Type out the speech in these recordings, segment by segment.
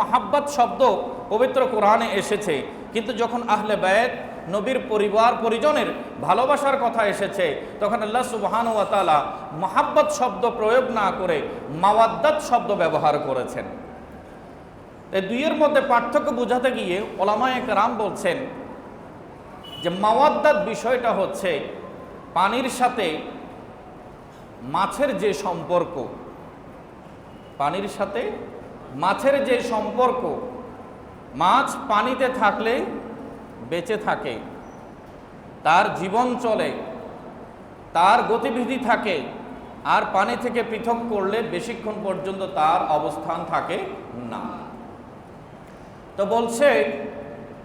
মাহাব্বাত শব্দ পবিত্র কোরআনে এসেছে। কিন্তু যখন আহলে বায়েত নবীর পরিবার, পরিজনের ভালোবাসার কথা এসেছে, তখন আল্লাহ সুবহান ওয়া মাহাব্বত শব্দ প্রয়োগ না করে মাওয়াদ্দাত শব্দ ব্যবহার করেছেন। এই দুইয়ের মধ্যে পার্থক্য বোঝাতে গিয়ে ওলামায়ে রাম বলছেন যে মাওয়াদ্দাত বিষয়টা হচ্ছে পানির সাথে মাছের যে সম্পর্ক, পানির সাথে মাছের যে সম্পর্ক, মাছ পানিতে থাকলে বেঁচে থাকে, তার জীবন চলে, তার গতিবিধি থাকে, আর পানি থেকে পৃথক করলে বেশিক্ষণ পর্যন্ত তার অবস্থান থাকে না। তো বলছে,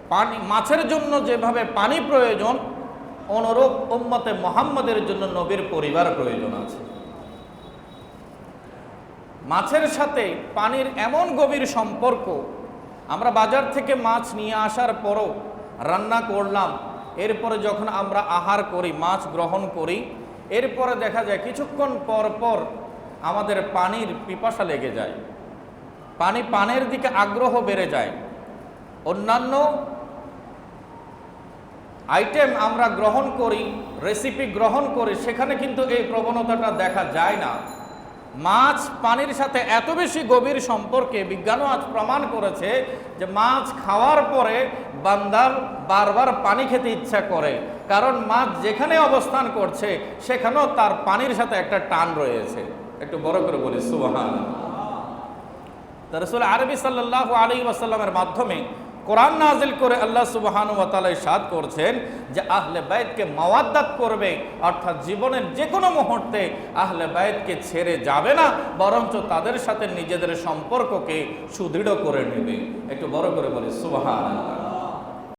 পানি, মাছের জন্য যেভাবে পানি প্রয়োজন, অনুরূপ উম্মতে মোহাম্মদের জন্য নবীর পরিবার প্রয়োজন আছে। মাছের সাথে পানির এমন গভীর সম্পর্ক, আমরা বাজার থেকে মাছ নিয়ে আসার পরও রান্না করলাম। এরপরে যখন আমরা আহার করি, মাছ গ্রহণ করি, এরপরে দেখা যায় কিছুক্ষণ পর পর আমাদের পানির পিপাসা লেগে যায়। পানি পানের দিকে আগ্রহ বেড়ে যায়। অন্যান্য আইটেম আমরা গ্রহণ করি রেসিপি গ্রহণ করি, সেখানে কিন্তু এই প্রবণতাটা দেখা যায় না। মাছ পানির সাথে এত বেশি গভীর সম্পর্কে বিজ্ঞানও আজ প্রমাণ করেছে যে মাছ খাওয়ার পরে বান্দার বারবার পানি খেতে ইচ্ছা করে। কারণ মাছ যেখানে অবস্থান করছে, সেখানেও তার পানির সাথে একটা টান রয়েছে। একটু বড় করে বলি সুবহান আরবি সাল্লাহ আলী ওয়াসাল্লামের মাধ্যমে কোরআন নাজিল করে আল্লাহ সুবাহানু তালা সাদ করছেন যে আহলে বাইদকে মাওয়াদ্দাত করবে, অর্থাৎ জীবনের যে কোনো মুহূর্তে আহলে বাইদকে ছেড়ে যাবে না, বরঞ্চ তাদের সাথে নিজেদের সম্পর্ককে সুদৃঢ় করে নেবে। একটু বড় করে বলি সুবহান